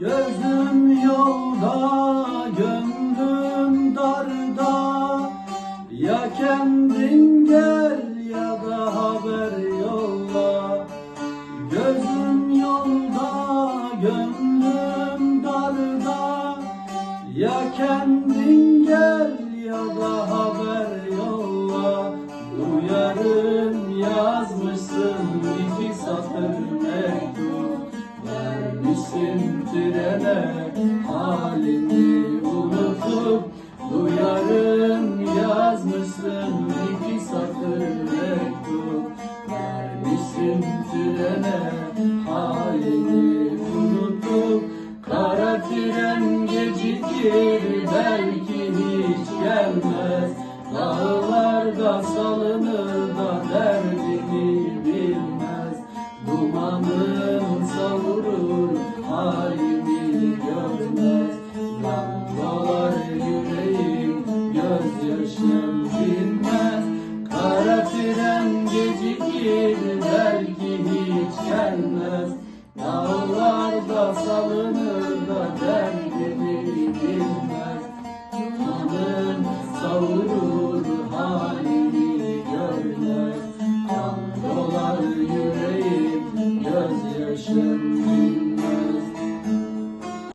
Gözüm yolda, gönlüm darda. Ya kendin gel ya da haber yolla. Gözüm yolda, gönlüm darda. Ya kendin gel ya da haber yolla. Duyarım yazmışsın iki satır mektup trene halimi unutup Duyarım yazmışsın iki satır mektup. Vermişsin trene halini unutup Kara tren gecikir belki hiç gelmez. Dağlarda salınır da derdini bilmez. Dumanın savurur gözyaşım dinmez Kara tren gecikir belki hiç gelmez. Dağlarda salınır da derdini bilmez. Canım savurur halini görmez. Kan dolar yüreğim gözyaşım dinmez